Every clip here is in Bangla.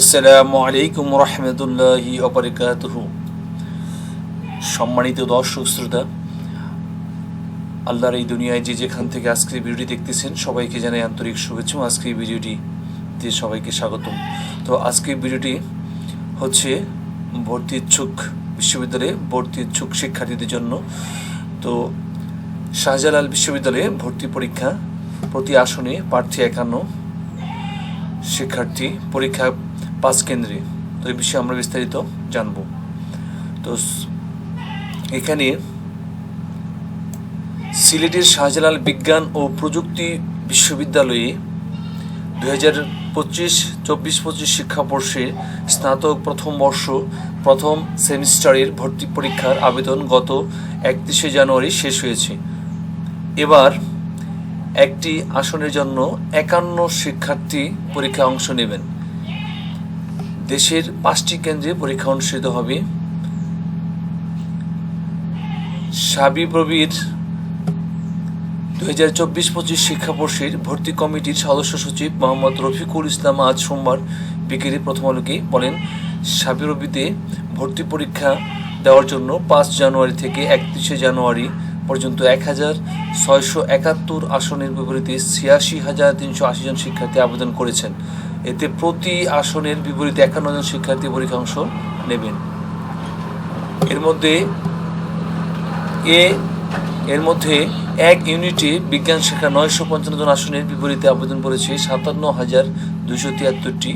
আসসালামু আলাইকুম রহমতুল্লাহি অবরিকাতুহু সম্মানিত দর্শক, শ্রোতা, আল্লাহর এই দুনিয়ায় যে যেখান থেকে আজকের ভিডিওটি দেখতেছেন, সবাইকে জানাই আন্তরিক শুভেচ্ছা। আজকের ভিডিওটি দিয়ে সবাইকে স্বাগতম। তো আজকের ভিডিওটি হচ্ছে ভর্তি ইচ্ছুক বিশ্ববিদ্যালয়ে ভর্তি ইচ্ছুক শিক্ষার্থীদের জন্য। তো শাহজালাল বিশ্ববিদ্যালয়ে ভর্তি পরীক্ষা প্রতি আসনে প্রার্থী একান্ন শিক্ষার্থী পরীক্ষা পাঁচ কেন্দ্রে এই বিষয়ে আমরা বিস্তারিত জানব। তো এখানে সিলেটের শাহজালাল বিজ্ঞান ও প্রযুক্তি বিশ্ববিদ্যালয়ে দু হাজার পঁচিশ, চব্বিশ, পঁচিশ শিক্ষাবর্ষে স্নাতক প্রথম বর্ষ, প্রথম সেমিস্টারের ভর্তি পরীক্ষার আবেদন গত একত্রিশে জানুয়ারি শেষ হয়েছে। এবার একটি আসনের জন্য একান্ন শিক্ষার্থী পরীক্ষায় অংশ নেবেন। দেশের পাঁচটি কেন্দ্রে পরীক্ষা অনুষ্ঠিত হবে। সাবিপ্রবির দু হাজার চব্বিশ পঁচিশ শিক্ষাবর্ষের ভর্তি কমিটির সদস্য সচিব মোহাম্মদ রফিকুল ইসলাম আজ সোমবার বিকেলে প্রথম আলোকে বলেন সাবিরবিতে ভর্তি পরীক্ষা দেওয়ার জন্য পাঁচ জানুয়ারি থেকে একত্রিশে জানুয়ারি পর্যন্ত এক হাজার ছয়শো একাত্তর আসনের বিপরীতে ছিয়াশি হাজার তিনশো আশি জন শিক্ষার্থী আবেদন করেছেন। এতে প্রতি আসনের বিপরীতে একান্ন জন শিক্ষার্থী পরীক্ষা অংশ নেবেন। এর মধ্যে এ, এর মধ্যে এক ইউনিটে বিজ্ঞান শাখা নয়শো পঞ্চান্ন জন আসনের বিপরীতে আবেদন করেছে সাতান্ন হাজার দুশো তিয়াত্তরটি।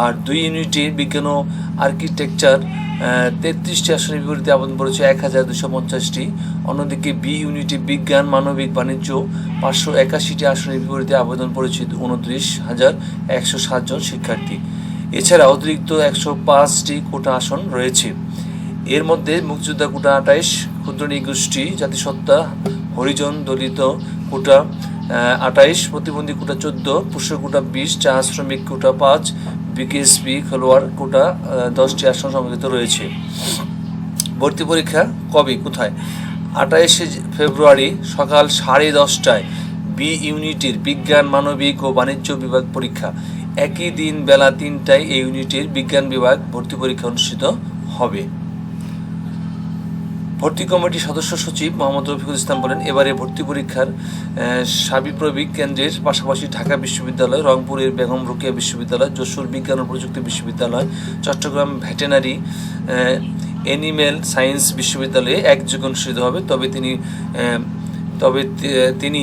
আর দুই ইউনিটে বিজ্ঞান ও আর্কিটেকচার তেত্রিশটি আসনের বিপরীতে আবেদন করেছে এক হাজার দুশো পঞ্চাশটি। অন্যদিকে বি ইউনিটে বিজ্ঞান, মানবিক, বাণিজ্য পাঁচশো একাশিটি আসনের বিপরীতে আবেদন করেছে উনত্রিশ হাজার একশো সাতজন শিক্ষার্থী। এছাড়া অতিরিক্ত একশো পাঁচটি কোটা আসন রয়েছে। এর মধ্যে মুক্তিযোদ্ধা কোটা আঠাইশ, ক্ষুদ্র গোষ্ঠী জাতিসত্তা হরিজন দলিত কোটা আঠাইশ প্রতিবন্ধী কোটা চোদ্দ পুষ্য কোটা বিশ চা শ্রমিক কোটা পাঁচ, বিকেএসপি খেলোয়াড় কোটা দশটি আসন সংযুক্ত রয়েছে। ভর্তি পরীক্ষা কবে, কোথায়? আঠাইশে ফেব্রুয়ারি সকাল সাড়ে দশটায় বি ইউনিটের বিজ্ঞান, মানবিক ও বাণিজ্য বিভাগ পরীক্ষা। একই দিন বেলা তিনটায় এই ইউনিটের বিজ্ঞান বিভাগ ভর্তি পরীক্ষা অনুষ্ঠিত হবে। ভর্তি কমিটির সদস্য সচিব মোহাম্মদ রফিকুল ইসলাম বলেন, এবারে ভর্তি পরীক্ষার সাবিপ্রবিক কেন্দ্রের পাশাপাশি ঢাকা বিশ্ববিদ্যালয়, রংপুরের বেগম রোকেয়া বিশ্ববিদ্যালয়, যশোর বিজ্ঞান ও প্রযুক্তি বিশ্ববিদ্যালয়, চট্টগ্রাম ভেটেনারি অ্যানিম্যাল সায়েন্স বিশ্ববিদ্যালয়ে একযোগে অনুষ্ঠিত হবে। তবে তিনি তবে তিনি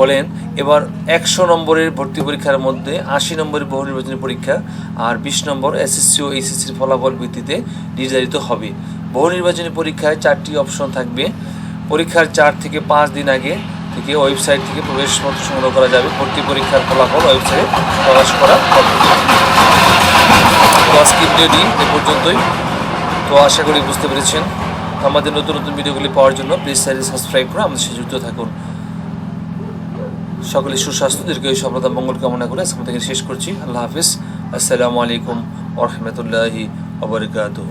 বলেন, এবার একশো নম্বরের ভর্তি পরীক্ষার মধ্যে আশি নম্বরের বহু নির্বাচনী পরীক্ষা আর বিশ নম্বর এসএসসি ও এইচএসসির ফলাফল ভিত্তিতে নির্ধারিত হবে। বহু নির্বাচনী পরীক্ষায় চারটি অপশন থাকবে। পরীক্ষার চার থেকে পাঁচ দিন আগে থেকে ওয়েবসাইট থেকে প্রবেশপত্র সংগ্রহ করা যাবে। ভর্তি পরীক্ষার ফলাফল ওয়েবসাইটে প্রকাশ করা হবে তো এ পর্যন্তই। তো আশা করি বুঝতে পেরেছেন। আমাদের নতুন নতুন ভিডিওগুলি পাওয়ার জন্য প্লিজ চ্যানেল সাবস্ক্রাইব করে আমাদের সাথে যুক্ত থাকুন। সকলে সুস্বাস্থ্য, দীর্ঘায়ু সফলতা মঙ্গল কামনা করে আজকে থেকে শেষ করছি। আল্লাহ হাফিজ। আসসালামু আলাইকুম ওরহমতুল্লাহি ওবরকাতুহ